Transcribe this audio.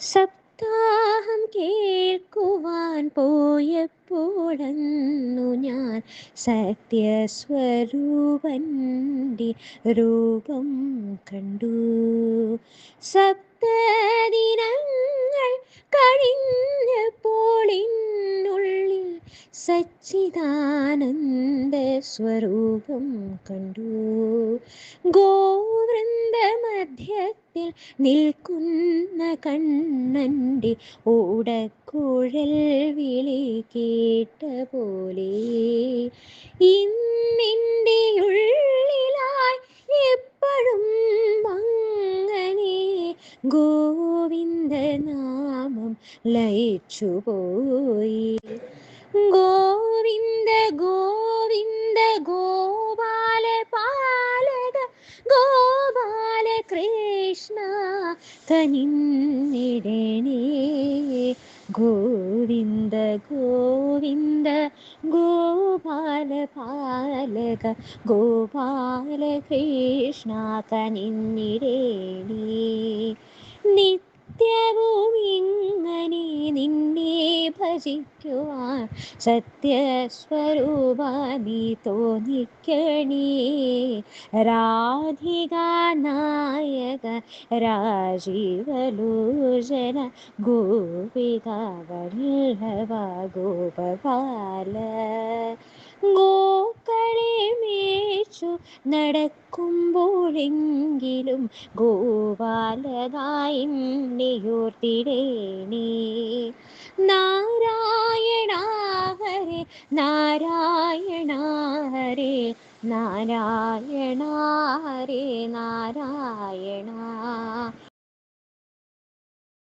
സപ്താഹം കേൾക്കുവാൻ പോയപ്പോഴന്നു ഞാൻ സത്യസ്വരൂപന്റെ രൂപം കണ്ടു. സപ്തദിനങ്ങൾ കഴിഞ്ഞപ്പോൾ എന്നുള്ളിൽ സച്ചിദാനന്ദ സ്വരൂപം കണ്ടു. ഗോവൃന്ദ മധ്യത്തിൽ നിൽക്കുന്ന കണ്ണന്റെ ഓടക്കുഴൽ വിളി കേട്ട പോലെ ഇന്നിന്റെ ഉള്ളിലായി എപ്പോഴും അങ്ങനെ ഗോവിന്ദ നാമം കൃഷ്ണ കനിന്നിടണേ ഗോവിന്ദ ഗോവിന്ദ ഗോപാല പാലക ഗോപാല കൃഷ്ണ കനിന്നിടണേ നിത്യവും ഇങ്ങനെ നിന്നെ जिख्युवा सत्यस्वरूपानि तोधिकणि राधिका नायक राजीवलो जन गोपिता वणि गोपपाल गोकणि മേച്ചു നടക്കുമ്പോഴെങ്കിലും ഗോപാലതായി ോർത്തിടേണേ നാരായണ ഹരേ നാരായണ നാരായണ